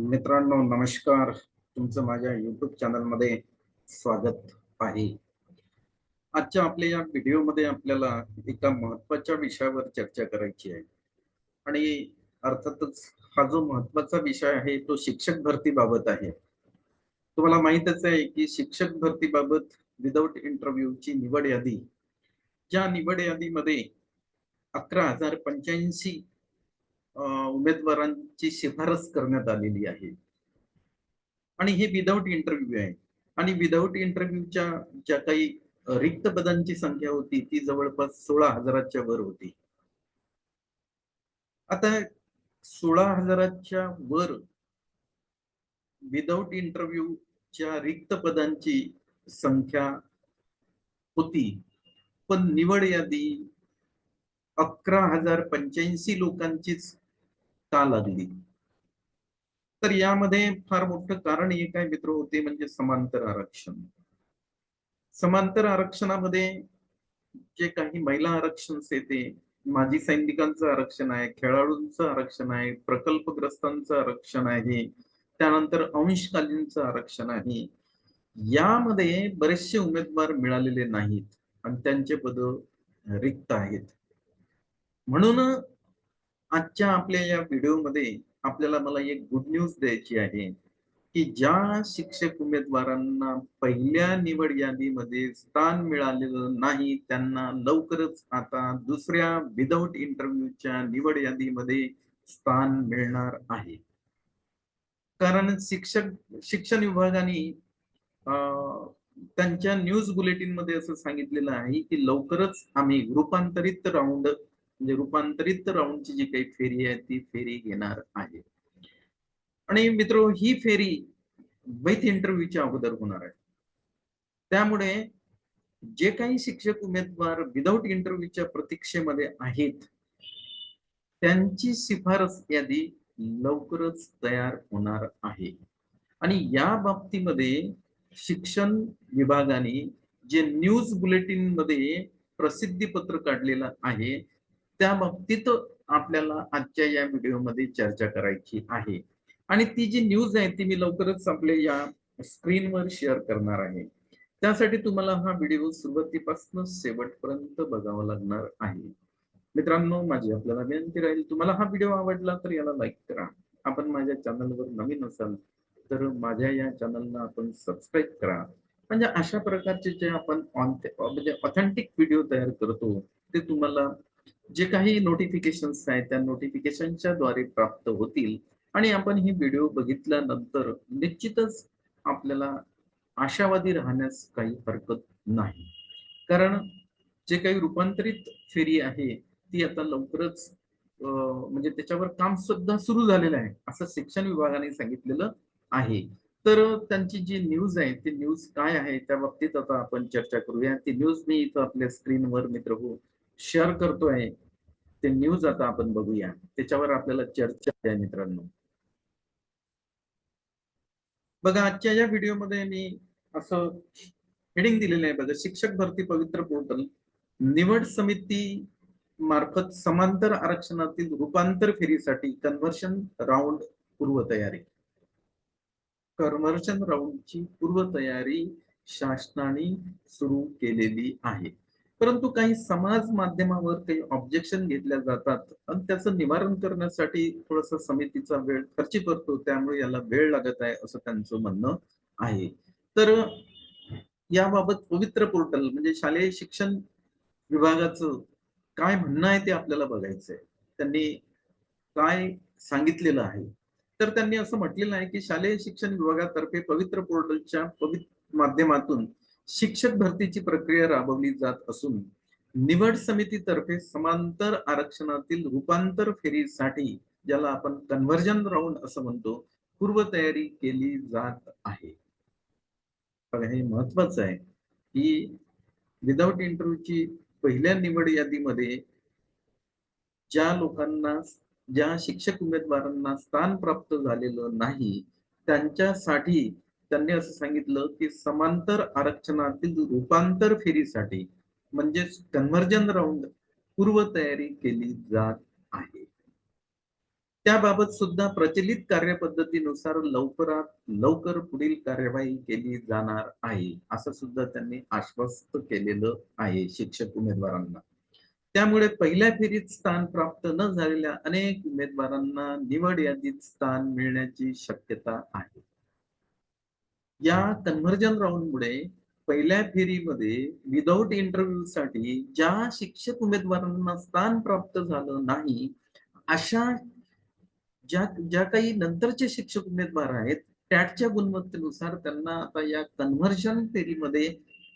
मित्रांनो नमस्कार. तुमचं माझ्या युट्यूब चॅनलमध्ये स्वागत आहे. आजच्या आपल्या या व्हिडिओमध्ये आपल्याला एका महत्त्वाच्या विषयावर चर्चा करायची आहे. आणि अर्थातच हा जो महत्त्वाचा विषय आहे तो शिक्षक भरतीबाबत आहे. तुम्हाला माहितच आहे की शिक्षक भरतीबाबत विदाऊट इंटरव्ह्यूची निवड यादी ज्या निवड यादीमध्ये अकरा हजार पंच्याऐंशी उमेदवारांची शिफारस करण्यात आलेली आहे. आणि हे विदाऊट इंटरव्ह्यू आहे. आणि विदाऊट इंटरव्ह्यूच्या ज्या काही रिक्त पदांची संख्या होती ती जवळपास सोळा हजाराच्या वर होती. आता सोळा हजाराच्या वर विदाऊट इंटरव्ह्यूच्या रिक्त पदांची संख्या होती. पण निवड यादी अकरा हजार पंच्याऐंशी लोकांचीच का लागली तर यामध्ये फार मोठं कारण एक काय मित्र होते म्हणजे समांतर आरक्षण. समांतर आरक्षणामध्ये जे काही महिला आरक्षण येते माजी सैनिकांचं आरक्षण आहे खेळाडूंचं आरक्षण आहे प्रकल्पग्रस्तांचं आरक्षण आहे त्यानंतर अंशकालीनचं आरक्षण आहे यामध्ये बरेचसे उमेदवार मिळालेले नाहीत आणि त्यांचे पद रिक्त आहेत. म्हणून आजच्या आपल्या या व्हिडिओमध्ये आपल्याला मला एक गुड न्यूज द्यायची आहे की ज्या शिक्षक उमेदवारांना पहिल्या निवड यादीमध्ये स्थान मिळालेलं नाही त्यांना लवकरच आता दुसऱ्या विदाउट इंटरव्ह्यूच्या निवड यादीमध्ये स्थान मिळणार आहे. कारण शिक्षक शिक्षण विभागाने त्यांच्या न्यूज बुलेटिनमध्ये असं सांगितलेलं आहे की लवकरच आम्ही रूपांतरित राऊंड म्हणजे रूपांतरित राऊंडची जी काही फेरी आहे ती फेरी घेणार आहे. आणि मित्र ही फेरी वैध इंटरव्ह्यूच्या अगोदर होणार आहे. त्यामुळे जे काही शिक्षक उमेदवार विदाऊट इंटरव्ह्यूच्या प्रतीक्षेमध्ये आहेत त्यांची शिफारस यादी लवकरच तयार होणार आहे. आणि या बाबतीमध्ये शिक्षण विभागाने जे न्यूज बुलेटिनमध्ये प्रसिद्धी पत्र काढलेलं आहे त्या बाबतीत आपल्याला आजच्या या व्हिडिओमध्ये चर्चा करायची आहे. आणि ती जी न्यूज आहे ती मी लवकरच आपल्या या स्क्रीनवर शेअर करणार आहे. त्यासाठी तुम्हाला हा व्हिडिओ सुरुवातीपासून शेवटपर्यंत बघावा लागणार आहे. मित्रांनो माझी आपल्याला विनंती राहील तुम्हाला हा व्हिडिओ आवडला तर याला लाईक करा. आपण माझ्या चॅनलवर नवीन असाल तर माझ्या या चॅनलला आपण सबस्क्राईब करा. म्हणजे अशा प्रकारचे जे आपण म्हणजे ऑथेंटिक व्हिडिओ तयार करतो ते तुम्हाला जे काही नोटिफिकेशन आहेत त्या नोटिफिकेशनच्या द्वारे प्राप्त होतील. आणि आपण ही व्हिडिओ बघितल्यानंतर निश्चितच आपल्याला आशावादी राहण्यास काही हरकत नाही. कारण जे काही रूपांतरित फेरी आहे ती आता लवकरच म्हणजे त्याच्यावर काम सुद्धा सुरू झालेलं आहे असं शिक्षण विभागाने सांगितलेलं आहे. तर त्यांची जी न्यूज आहे ती न्यूज काय आहे त्या बाबतीत आता आपण चर्चा करूया. ती न्यूज मी इथं आपल्या स्क्रीनवर मित्र हो शेअर करतोय ते न्यूज आता आपण बघूया. त्याच्यावर आपल्याला चर्चा द्या मित्रांनो. बघा आजच्या या व्हिडिओमध्ये मी असं हेडिंग दिलेलं आहे बघा शिक्षक भरती पवित्र पोर्टल निवड समिती मार्फत समांतर आरक्षणातील रूपांतर फेरीसाठी कन्व्हर्शन राऊंड पूर्वतयारी. कन्व्हर्शन राऊंडची पूर्वतयारी शासनाने सुरू केलेली आहे. परंतु काही समाज माध्यमावर काही ऑब्जेक्शन घेतल्या जातात. आणि त्याचं निवारण करण्यासाठी थोडस समितीचा वेळ खर्ची करतो. त्यामुळे याला वेळ लागत आहे असं त्यांचं म्हणणं आहे. तर याबाबत पवित्र पोर्टल म्हणजे शालेय शिक्षण विभागाचं काय म्हणणं आहे ते आपल्याला बघायचंय. त्यांनी काय सांगितलेलं आहे? तर त्यांनी असं म्हटलेलं आहे की शालेय शिक्षण विभागातर्फे पवित्र पोर्टलच्या पवित्र माध्यमातून शिक्षक भरतीची प्रक्रिया राबवली जात असून निवड समितीतर्फे समांतर आरक्षणातील रूपांतर फेरीसाठी ज्याला आपण कन्व्हर्जन राऊंड असं म्हणतो पूर्वतयारी केली जात आहे. हे महत्वाचं आहे की विदाऊट इंटरव्ह्यूची पहिल्या निवड यादीमध्ये ज्या लोकांना ज्या शिक्षक उमेदवारांना स्थान प्राप्त झालेलं नाही त्यांच्यासाठी त्यांनी असं सांगितलं की समांतर आरक्षणातील रूपांतर फेरीसाठी म्हणजेच कन्व्हर्जन राऊंड पूर्वतयारी केली जात आहे. त्याबाबत सुद्धा प्रचलित कार्यपद्धतीनुसार लवकरात लवकर पुढील कार्यवाही केली जाणार आहे असं सुद्धा त्यांनी आश्वस्त केलेलं आहे शिक्षक उमेदवारांना. त्यामुळे पहिल्या फेरीत स्थान प्राप्त न झालेल्या अनेक उमेदवारांना निवड यादीत स्थान मिळण्याची शक्यता आहे. या कन्व्हर्जन राऊंडमुळे पहिल्या फेरीमध्ये विदाऊट इंटरव्ह्यू साठी ज्या शिक्षक उमेदवारांना स्थान प्राप्त झालं नाही अशा ज्या ज्या काही नंतरचे शिक्षक उमेदवार आहेत टॅटच्या गुणवत्तेनुसार त्यांना आता या कन्व्हर्जन फेरीमध्ये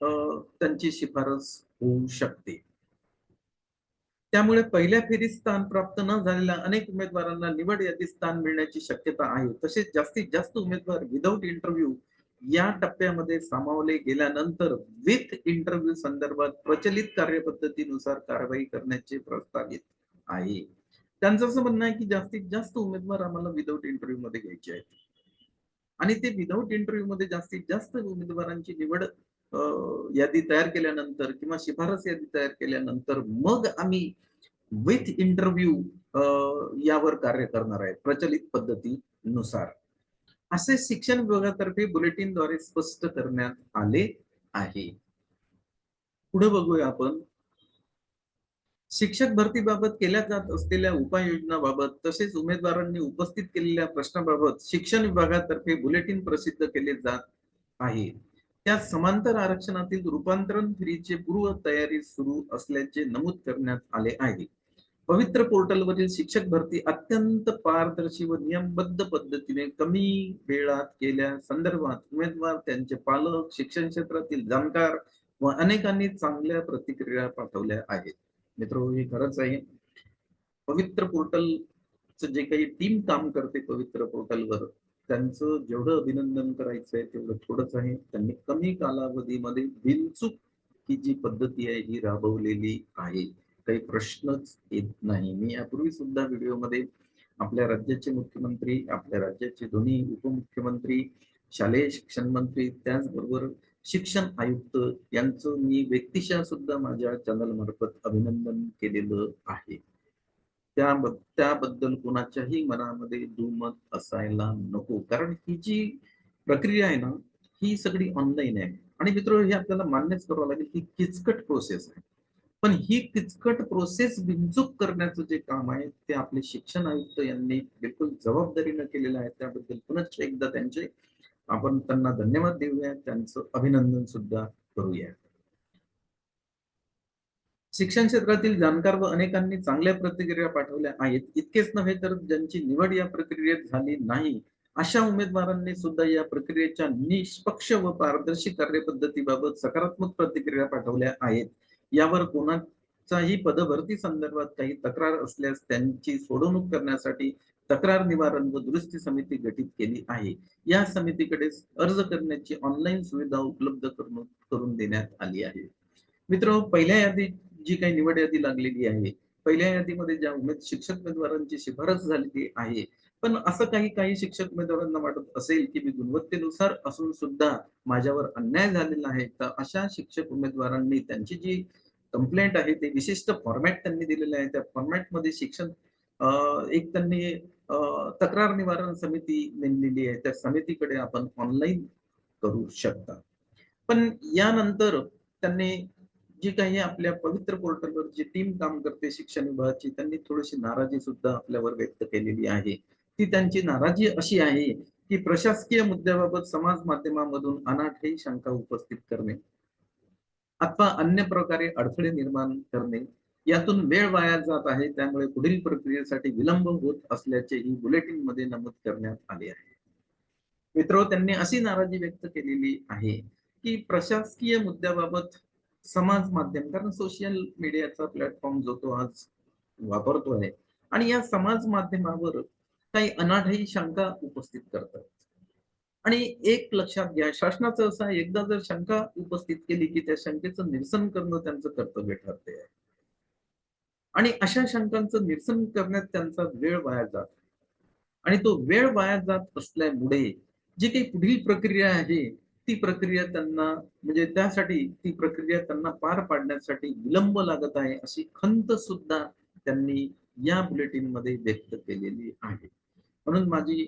त्यांची शिफारस होऊ शकते. त्यामुळे पहिल्या फेरीत स्थान प्राप्त न झालेल्या अनेक उमेदवारांना निवड यादीत स्थान मिळण्याची शक्यता आहे. तसेच जास्तीत जास्त उमेदवार विदाऊट इंटरव्ह्यू या टप्प्यामध्ये सामावले गेल्यानंतर विथ इंटरव्ह्यू संदर्भात प्रचलित कार्यपद्धतीनुसार कारवाई करण्याचे प्रस्तावित आहे. त्यांचं असं म्हणणं आहे की जास्तीत जास्त उमेदवार आम्हाला विदाऊट इंटरव्ह्यू मध्ये घ्यायचे आहेत. आणि ते विदाऊट इंटरव्ह्यू मध्ये जास्तीत जास्त उमेदवारांची निवड यादी तयार केल्यानंतर किंवा शिफारस यादी तयार केल्यानंतर मग आम्ही विथ इंटरव्ह्यू यावर कार्य करणार आहे प्रचलित पद्धतीनुसार. असे शिक्षण विभागातर्फे बुलेटिनद्वारे स्पष्ट करण्यात आले आहे. पुढे बघूया आपण. शिक्षक भरतीबाबत केल्या जात असलेल्या उपाययोजनाबाबत तसेच उमेदवारांनी उपस्थित केलेल्या प्रश्नाबाबत शिक्षण विभागातर्फे बुलेटिन प्रसिद्ध केले जात आहे. त्यात समांतर आरक्षणातील रूपांतरण फेरीचे पूर्व तयारी सुरू असल्याचे नमूद करण्यात आले आहे. पवित्र पोर्टलवरील शिक्षक भरती अत्यंत पारदर्शी व नियमबद्ध पद्धतीने कमी वेळात केल्या संदर्भात उमेदवार त्यांचे पालक शिक्षण क्षेत्रातील जाणकार व अनेकांनी चांगल्या प्रतिक्रिया पाठवल्या आहेत. मित्र हे खरंच आहे. पवित्र पोर्टलचं जे काही टीम काम करते पवित्र पोर्टलवर त्यांचं जेवढं अभिनंदन करायचं आहे तेवढं थोडंच आहे. त्यांनी कमी कालावधीमध्ये बिनचूक ही जी पद्धती आहे ही राबवलेली आहे. काही प्रश्नच येत नाही. मी यापूर्वी सुद्धा व्हिडिओमध्ये आपल्या राज्याचे मुख्यमंत्री आपल्या राज्याचे दोन्ही उपमुख्यमंत्री शालेय शिक्षण मंत्री त्याचबरोबर शिक्षण आयुक्त यांचं मी व्यक्तिशः सुद्धा माझ्या चॅनल मार्फत अभिनंदन केलेलं आहे. त्या त्याबद्दल कोणाच्याही मनामध्ये दुमत असायला नको. कारण ही जी प्रक्रिया आहे ना ही सगळी ऑनलाईन आहे. आणि मित्र हे आपल्याला मान्यच करावं लागेल की किचकट प्रोसेस आहे. पण ही किचकट प्रोसेस बिनचूक करण्याचं जे काम आहे ते आपले शिक्षण आयुक्त यांनी बिलकुल जबाबदारीनं केलेलं आहे. त्याबद्दल पुनश्च एकदा त्यांचे आपण त्यांना धन्यवाद देऊया. त्यांचं अभिनंदन सुद्धा करूया. शिक्षण क्षेत्रातील जाणकार व अनेकांनी चांगल्या प्रतिक्रिया पाठवल्या आहेत. इतकेच नव्हे तर ज्यांची निवड या प्रक्रियेत झाली नाही अशा उमेदवारांनी सुद्धा या प्रक्रियेच्या निष्पक्ष व पारदर्शी कार्यपद्धतीबाबत सकारात्मक प्रतिक्रिया पाठवल्या आहेत. यावर कोणाचाही पदभरती संदर्भात काही तक्रार असल्यास त्यांची सोडवणूक करण्यासाठी तक्रार निवारण व दुरुस्ती समिती गठीत केली आहे. या समितीकडे अर्ज करण्याची ऑनलाईन सुविधा उपलब्ध करून करून देण्यात आली आहे. मित्र पहिल्या यादीत जी काही निवड यादी लागलेली आहे पहिल्या यादीमध्ये ज्या उमेद शिक्षक उमेदवारांची शिफारस झालेली आहे पण असं काही काही शिक्षक उमेदवारांना वाटत असेल की मी गुणवत्तेनुसार असून सुद्धा माझ्यावर अन्याय झालेला आहे तर अशा शिक्षक उमेदवारांनी त्यांची जी कंप्लेंट आहे ते विशिष्ट फॉर्मॅट त्यांनी दिलेले आहे. त्या फॉर्मॅटमध्ये शिक्षण एक त्यांनी तक्रार निवारण समिती नेमलेली आहे. त्या समितीकडे आपण ऑनलाईन करू शकता. पण यानंतर त्यांनी जी काही आपल्या पवित्र पोर्टलवर जी टीम काम करते शिक्षण विभागाची त्यांनी थोडीशी नाराजी सुद्धा आपल्यावर व्यक्त केलेली आहे. ती त्यांची नाराजी अशी आहे की प्रशासकीय मुद्द्याबाबत समाज माध्यमामधून अनाठही शंका उपस्थित करणे अथवा अन्य प्रकारे अडथळे निर्माण करणे यातून वेळ वाया जात आहे त्यामुळे पुढील प्रक्रियेसाठी विलंब होत असल्याचेही बुलेटिनमध्ये नमूद करण्यात आले आहे. मित्र त्यांनी अशी नाराजी व्यक्त केलेली आहे की प्रशासकीय मुद्द्याबाबत समाज माध्यम कारण सोशल मीडियाचा प्लॅटफॉर्म जो तो आज वापरतो आहे आणि या समाज माध्यमावर काही अनाठही शंका उपस्थित करतात. आणि एक लक्षात घ्या शासनाचं असं एकदा जर शंका उपस्थित केली की त्या शंकेचं निरसन करणं त्यांचं कर्तव्य ठरते आहे आणि अशा शंकांचं निरसन करण्यात त्यांचा वेळ वाया जात आणि तो वेळ वाया जात असल्यामुळे जी काही पुढील प्रक्रिया आहे ती प्रक्रिया त्यांना म्हणजे त्यासाठी ती प्रक्रिया त्यांना पार पाडण्यासाठी विलंब लागत आहे अशी खंत सुद्धा त्यांनी या बुलेटिनमध्ये व्यक्त केलेली आहे. म्हणून माझी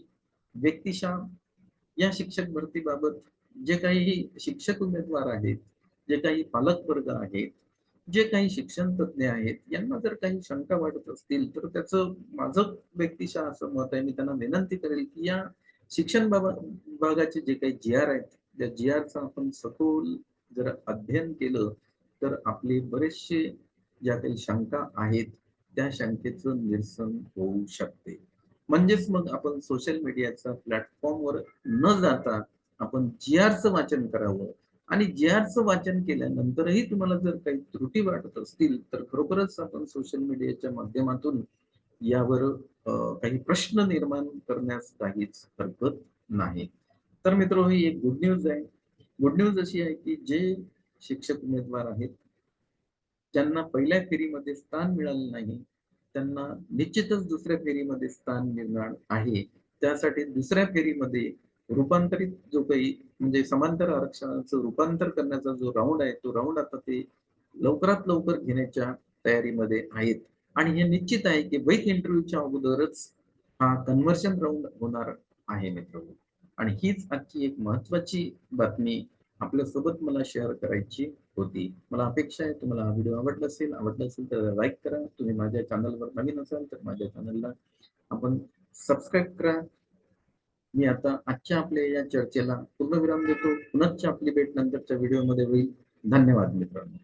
व्यक्तिशा या शिक्षक भरतीबाबत जे काही शिक्षक उमेदवार आहेत जे काही पालक वर्ग आहेत जे काही शिक्षण तज्ज्ञ आहेत यांना जर काही शंका वाटत असतील तर त्याचं माझं व्यक्तिशा असं मत आहे. मी त्यांना विनंती करेल की या शिक्षण विभागाचे जे काही जी आर आहेत त्या जी आरचा आपण सखोल जर अध्ययन केलं तर आपले बरेचसे ज्या काही शंका आहेत त्या शंकेचं निरसन होऊ शकते. म्हणजेच मग आपण सोशल मीडियाच्या प्लॅटफॉर्मवर न जाता आपण जी आरचं वाचन करावं. आणि जी आरचं वाचन केल्यानंतरही तुम्हाला जर काही त्रुटी वाटत असतील तर खरोखरच आपण सोशल मीडियाच्या माध्यमातून यावर काही प्रश्न निर्माण करण्यास काहीच हरकत नाही. तर मित्र ही एक गुड न्यूज आहे. गुड न्यूज अशी आहे की जे शिक्षक उमेदवार आहेत ज्यांना पहिल्या फेरीमध्ये स्थान मिळालं नाही त्यांना निश्चितच दुसऱ्या फेरीमध्ये स्थान निर्माण आहे. त्यासाठी दुसऱ्या फेरीमध्ये रूपांतरित जो काही म्हणजे समांतर आरक्षणाचं रूपांतर करण्याचा जो राऊंड आहे तो राऊंड आता ते लवकरात लवकर घेण्याच्या तयारीमध्ये आहेत. आणि हे निश्चित आहे की वैक इंटरव्ह्यूच्या अगोदरच हा कन्व्हर्शन राऊंड होणार आहे मित्र आणि हीच आजची एक महत्वाची बातमी आपल्यासोबत मला शेअर करायची होती. मला अपेक्षा आहे तुम्हाला हा व्हिडिओ आवडला असेल आवडला असेल तर लाईक करा. तुम्ही माझ्या चॅनलवर नवीन असाल तर माझ्या चॅनलला आपण सबस्क्राईब करा. मी आता आजच्या आपल्या या चर्चेला पूर्णविराम देतो. पुनश्च आपली भेट नंतरच्या व्हिडिओमध्ये होईल. धन्यवाद मित्रांनो.